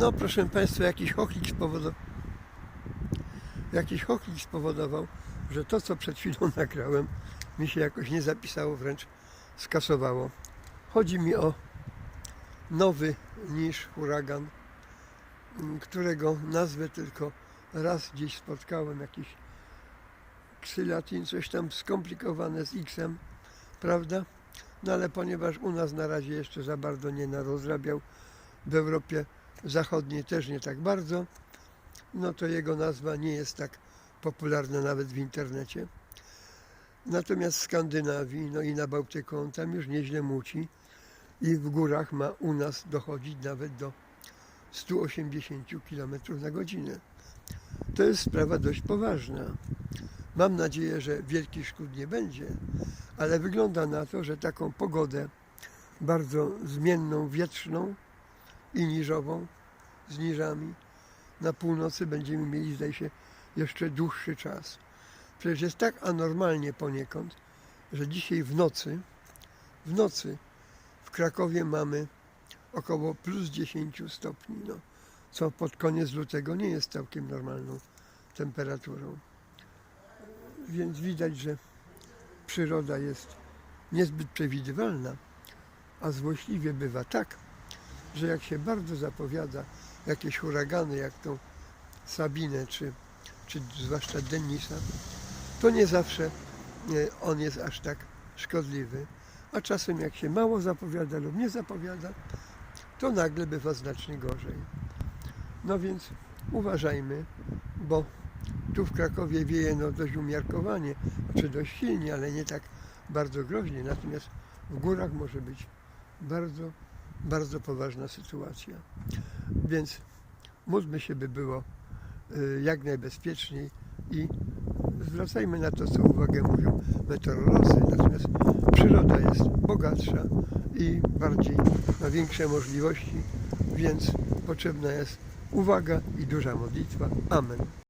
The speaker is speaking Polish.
No proszę Państwa, jakiś chochlik spowodował, jakiś spowodował, że to, co przed chwilą nagrałem, mi się jakoś nie zapisało, wręcz skasowało. Chodzi mi o nowy niż huragan, m, którego nazwę tylko raz gdzieś spotkałem, jakiś ksylatin, coś tam skomplikowane z X-em, prawda? No ale ponieważ u nas na razie jeszcze za bardzo nie narozrabiał, w Europie Zachodniej też nie tak bardzo, no to jego nazwa nie jest tak popularna nawet w internecie. Natomiast w Skandynawii, no i na Bałtyku on tam już nieźle muci i w górach ma u nas dochodzić nawet do 180 km na godzinę. To jest sprawa dość poważna. Mam nadzieję, że wielkich szkód nie będzie, ale wygląda na to, że taką pogodę bardzo zmienną, wietrzną i niżową, z niżami, na północy będziemy mieli, zdaje się, jeszcze dłuższy czas. Przecież jest tak anormalnie poniekąd, że dzisiaj w nocy, w nocy w Krakowie mamy około plus 10 stopni, no, co pod koniec lutego nie jest całkiem normalną temperaturą. Więc widać, że przyroda jest niezbyt przewidywalna, a złośliwie bywa tak, że jak się bardzo zapowiada jakieś huragany, jak tą Sabinę, czy, czy zwłaszcza Denisa, to nie zawsze e, on jest aż tak szkodliwy. A czasem jak się mało zapowiada lub nie zapowiada, to nagle bywa znacznie gorzej. No więc uważajmy, bo tu w Krakowie wieje no dość umiarkowanie, czy dość silnie, ale nie tak bardzo groźnie. Natomiast w górach może być bardzo, bardzo poważna sytuacja. Więc módlmy się, by było y, jak najbezpieczniej i zwracajmy na to, co uwagę mówią meteorolodzy. Natomiast przyroda jest bogatsza i bardziej ma większe możliwości, więc potrzebna jest uwaga i duża modlitwa. Amen.